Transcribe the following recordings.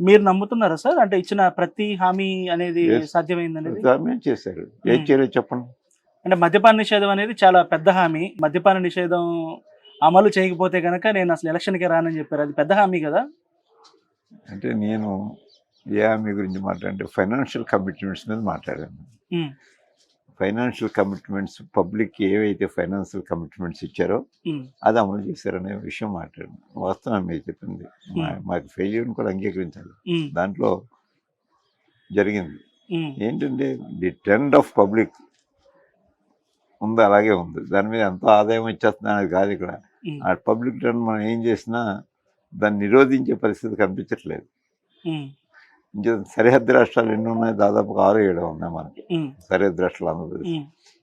మీరు నమ్ముతున్నారా సార్? అంటే ఇచ్చిన ప్రతి హామీ అనేది Yes. సాధ్యమైంది అనేది గవర్నమెంట్ చేశారు ఏం చేయలేదు చెప్పండి. అంటే మద్యపాన నిషేధం అనేది చాలా పెద్ద హామీ. మద్యపాన నిషేధం అమలు చేయకపోతే కనుక నేను అసలు ఎలక్షన్కి రానని చెప్పారు. అది పెద్ద హామీ కదా? అంటే నేను ఏ హామీ గురించి మాట్లాడంటే ఫైనాన్షియల్ కమిట్మెంట్స్ మీద మాట్లాడాను. ఫైనాన్షియల్ కమిట్మెంట్స్ పబ్లిక్ ఏవైతే ఫైనాన్షియల్ కమిట్మెంట్స్ ఇచ్చారో అది అమలు చేశారనే విషయం మాట్లాడాను వాస్తవం మీరు చెప్పింది. మాకు ఫెయిల్యూర్ని కూడా అంగీకరించాలి. దాంట్లో జరిగింది. ఏంటంటే ది ట్రెండ్ ఆఫ్ పబ్లిక్ ఉంది అలాగే ఉంది. దాని మీద ఎంత ఆదాయం వచ్చేస్తుంది అనేది కాదు ఇక్కడ. ఆ పబ్లిక్ ట్రెండ్ మనం ఏం చేసినా దాన్ని నిరోధించే పరిస్థితి కనిపించట్లేదు. ఇంకా సరిహద్దు రాష్ట్రాలు ఎన్ని ఉన్నాయి? దాదాపు ఆరు ఏడు ఉన్నాయి మనకి. సరిహద్దు రాష్ట్రాలు ఆంధ్రప్రదేశ్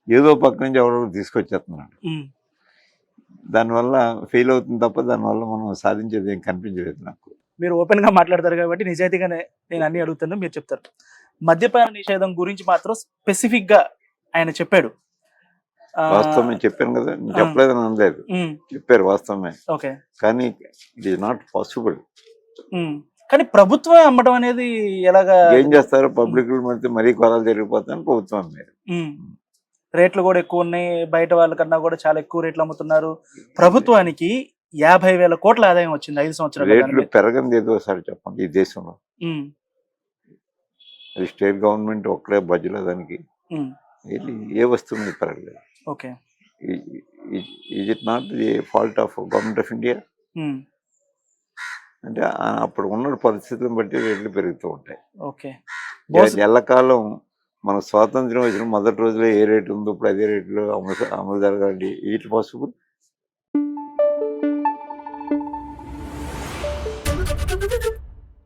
ఏదో పక్క నుంచి ఎవరో తీసుకొచ్చేస్తున్నాడు. దానివల్ల ఫెయిల్ అవుతుంది తప్ప దానివల్ల మనం సాధించేది ఏం కనిపించలేదు నాకు. మీరు ఓపెన్గా మాట్లాడతారు కాబట్టి నిజాయితీగానే నేను అన్ని అడుగుతాను మీరు చెప్తారు. మద్యపాన నిషేధం గురించి మాత్రం స్పెసిఫిక్గా ఆయన చెప్పాడు. వాస్తవమే చెప్పాను కదా చెప్పలేదని అనలేదు. ఉమ్, చెప్పారు వాస్తవమే. ఓకే. కానీ ఇట్ ఈస్ నాట్ పాసిబుల్. కానీ ప్రభుత్వం అమ్మడం అనేది ఎలాగా ఏం చేస్తారు? పబ్లిక్ మధ్య మరీ కొరాలు జరిగిపోతాయని ప్రభుత్వం అమ్మారు. రేట్లు కూడా ఎక్కువ ఉన్నాయి. బయట వాళ్ళకన్నా కూడా చాలా ఎక్కువ రేట్లు అమ్ముతున్నారు. ప్రభుత్వానికి యాభై వేల కోట్ల ఆదాయం వచ్చింది ఐదు సంవత్సరాలు రేట్లు పెరగంది ఏదో ఒకసారి చెప్పండి ఈ దేశంలో. అది స్టేట్ గవర్నమెంట్ ఒక్కడే బడ్జెట్ దానికి. ఏ వస్తువు మీద పెరగలేదు. Okay. Is it not the fault of government of India అంటే అప్పుడు ఉన్న పరిస్థితులను బట్టి రేట్లు పెరుగుతూ ఉంటాయి. ఓకే. ఎల్లకాలం మన స్వాతంత్రం వచ్చిన మొదటి రోజులో ఏ రేటు ఉందో ఇప్పుడు అదే రేట్లు అమలు అమలు జరగాలి ఇట్ పాసిబుల్